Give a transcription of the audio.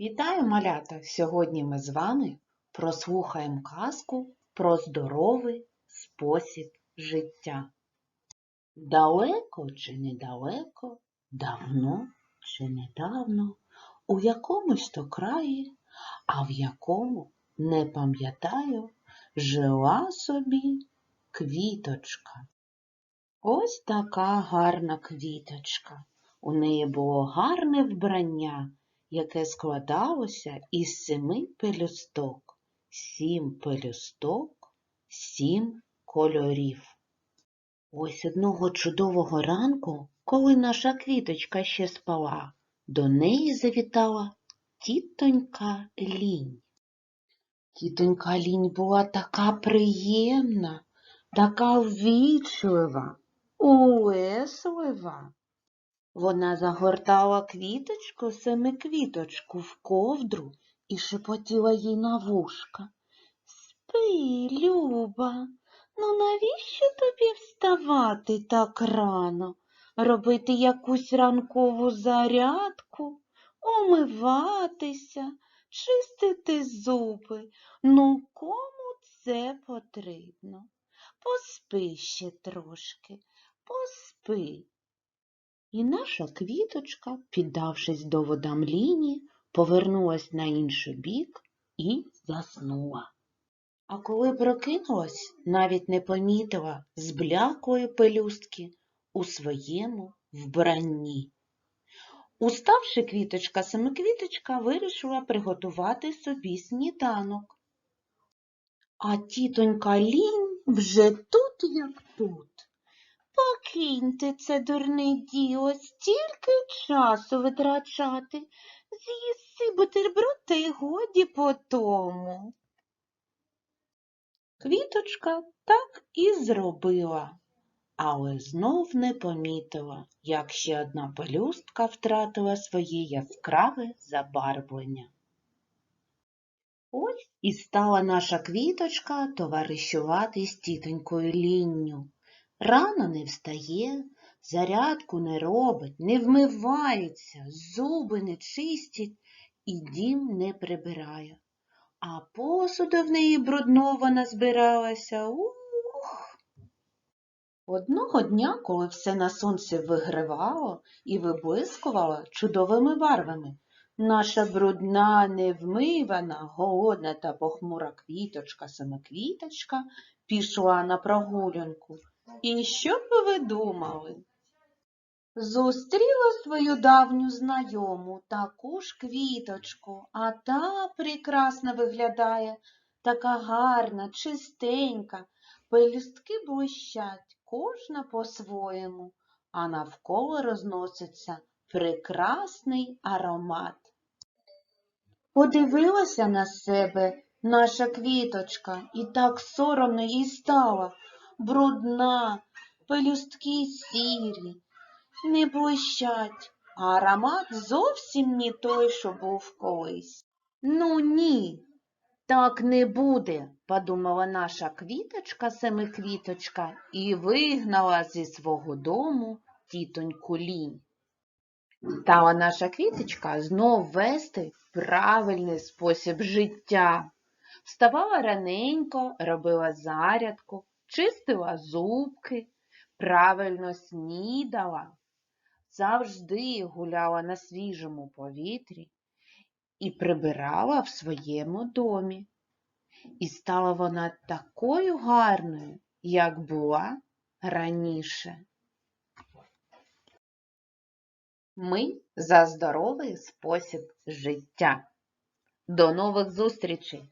Вітаю, малята! Сьогодні ми з вами прослухаємо казку про здоровий спосіб життя. Далеко чи недалеко, давно чи недавно, у якомусь то краї, а в якому, не пам'ятаю, жила собі квіточка. Ось така гарна квіточка. У неї було гарне вбрання, яке складалося із семи пелюсток, сім пелюсток, сім кольорів. Ось одного чудового ранку, коли наша квіточка ще спала, до неї завітала тітонька лінь. Тітонька лінь була така приємна, така ввічлива, улеслива. Вона загортала квіточку семиквіточку в ковдру і шепотіла їй на вушка. Спи, Люба, ну навіщо тобі вставати так рано, робити якусь ранкову зарядку, умиватися, чистити зуби? Ну кому це потрібно? Поспи ще трошки, поспи. І наша квіточка, піддавшись до водам ліні, повернулась на інший бік і заснула. А коли прокинулась, навіть не помітила збляклої пелюстки у своєму вбранні. Уставши квіточка семиквіточка вирішила приготувати собі сніданок. А тітонька лінь вже тут, як тут. Покиньте це дурне діло, стільки часу витрачати. З'їси бутерброд та й годі по тому. Квіточка так і зробила, але знов не помітила, як ще одна пелюстка втратила своє яскраве забарвлення. Ось і стала наша квіточка товаришувати з тітонькою лінню. Рано не встає, зарядку не робить, не вмивається, зуби не чистить і дім не прибирає. А посуду в неї брудного назбиралася. Ух! Одного дня, коли все на сонці вигривало і виблискувало чудовими барвами, наша брудна, невмивана, голодна та похмура квіточка самоквіточка пішла на прогулянку. І що б ви думали? Зустріла свою давню знайому, таку ж квіточку, а та прекрасно виглядає, така гарна, чистенька, пелюстки блищать, кожна по-своєму, а навколо розноситься прекрасний аромат. Подивилася на себе наша квіточка, і так соромно їй стало брудна, пелюстки сірі, не блищать, а аромат зовсім не той, що був колись. Ну ні, так не буде, подумала наша квіточка, семиквіточка, і вигнала зі свого дому тітоньку лінь. Стала наша квіточка знов вести правильний спосіб життя. Вставала раненько, робила зарядку, чистила зубки, правильно снідала, завжди гуляла на свіжому повітрі і прибирала в своєму домі. І стала вона такою гарною, як була раніше. Ми за здоровий спосіб життя. До нових зустрічей!